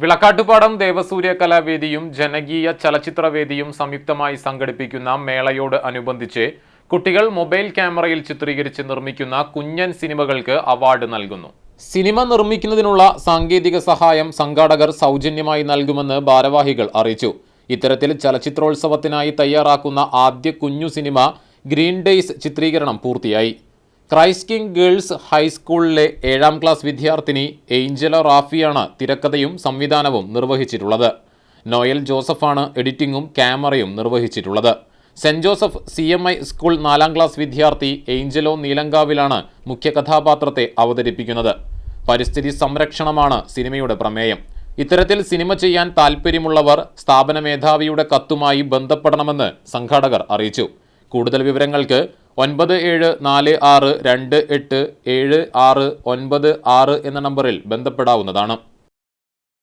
വിളക്കാട്ടുപാടം ദേവസൂര്യ കലാവേദിയും ജനകീയ ചലച്ചിത്രവേദിയും സംയുക്തമായി സംഘടിപ്പിക്കുന്ന മേളയോട് അനുബന്ധിച്ച് കുട്ടികൾ മൊബൈൽ ക്യാമറയിൽ ചിത്രീകരിച്ച് നിർമ്മിക്കുന്ന കുഞ്ഞൻ സിനിമകൾക്ക് അവാർഡ് നൽകുന്നു. സിനിമ നിർമ്മിക്കുന്നതിനുള്ള സാങ്കേതിക സഹായം സംഘാടകർ സൗജന്യമായി നൽകുമെന്ന് ഭാരവാഹികൾ അറിയിച്ചു. ഇത്തരത്തിൽ ചലച്ചിത്രോത്സവത്തിനായി തയ്യാറാക്കുന്ന ആദ്യ കുഞ്ഞു സിനിമ ഗ്രീൻ ഡേയ്സ് ചിത്രീകരണം പൂർത്തിയായി. ക്രൈസ്റ്റ് കിങ് ഗേൾസ് ഹൈസ്കൂളിലെ ഏഴാം ക്ലാസ് വിദ്യാർത്ഥിനി ഏഞ്ചല റാഫിയാണ് തിരക്കഥയും സംവിധാനവും നിർവഹിച്ചിട്ടുള്ളത്. നോയൽ ജോസഫാണ് എഡിറ്റിംഗും ക്യാമറയും നിർവഹിച്ചിട്ടുള്ളത്. Saint Joseph C M I school നാലാം ക്ലാസ് വിദ്യാർത്ഥി ഏഞ്ചലോ നീലങ്കാവിലാണ് മുഖ്യ കഥാപാത്രത്തെ അവതരിപ്പിക്കുന്നത്. പരിസ്ഥിതി സംരക്ഷണമാണ് സിനിമയുടെ പ്രമേയം. ഇത്തരത്തിൽ സിനിമ ചെയ്യാൻ താൽപ്പര്യമുള്ളവർ സ്ഥാപന മേധാവിയുടെ കത്തുമായി ബന്ധപ്പെടണമെന്ന് സംഘാടകർ അറിയിച്ചു. കൂടുതൽ വിവരങ്ങൾക്ക് ഒൻപത് ഏഴ് നാല് ആറ് രണ്ട് എട്ട് ഏഴ് ആറ് ഒൻപത് ആറ് എന്ന നമ്പറിൽ ബന്ധപ്പെടാവുന്നതാണ്.